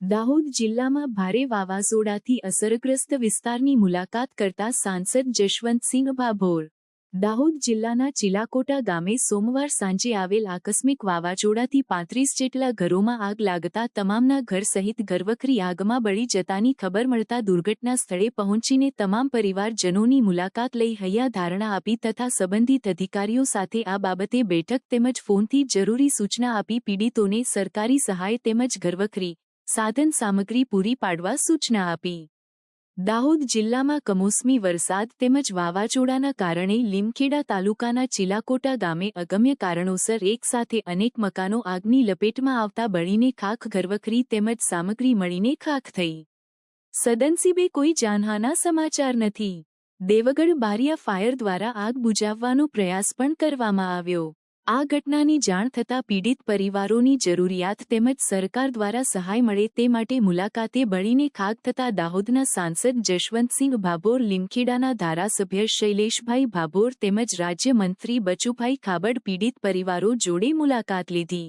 દાહોદ જિલ્લામાં ભારે વાવાઝોડાથી અસરગ્રસ્ત વિસ્તારની મુલાકાત કરતા સાંસદ જશવંતસિંહ ભાભોર. દાહોદ જિલ્લાના ચિલાકોટા ગામે સોમવાર સાંજે આવેલ આકસ્મિક વાવાઝોડાથી પાંત્રીસ જેટલા ઘરોમાં આગ લાગતા તમામના ઘર સહિત ઘરવખરી આગમાં બળી જતાની ખબર મળતા દુર્ઘટના સ્થળે પહોંચીને તમામ પરિવારજનોની મુલાકાત લઈ હૈયા ધારણા આપી તથા સંબંધિત અધિકારીઓ સાથે આ બાબતે બેઠક તેમજ ફોનથી જરૂરી સૂચના આપી પીડિતોને સરકારી સહાય તેમજ ઘરવખરી સાધન સામગ્રી પૂરી પાડવા સૂચના આપી. દાહોદ જિલ્લામાં કમોસમી વરસાદ તેમજ વાવાઝોડાના કારણે લીમખેડા તાલુકાના ચિલાકોટા ગામે અગમ્ય કારણોસર એકસાથે અનેક મકાનો આગની લપેટમાં આવતા બળીને ખાખ ઘરવખરી તેમજ સામગ્રી મળીને ખાખ થઈ. સદનસીબે કોઈ જાનહાના સમાચાર નથી. દેવગઢ બારિયા ફાયર દ્વારા આગ બુઝાવવાનો પ્રયાસ પણ કરવામાં આવ્યો. આ ઘટનાની જાણ થતાં પીડિત પરિવારોની જરૂરિયાત તેમજ સરકાર દ્વારા સહાય મળે તે માટે મુલાકાતે બળીને ખાક થતા દાહોદના સાંસદ જશવંતસિંહ ભાભોર, લીમખેડાના ધારાસભ્ય શૈલેષભાઈ ભાભોર તેમજ રાજ્યમંત્રી બચુભાઈ ખાબડ પીડિત પરિવારો જોડે મુલાકાત લીધી.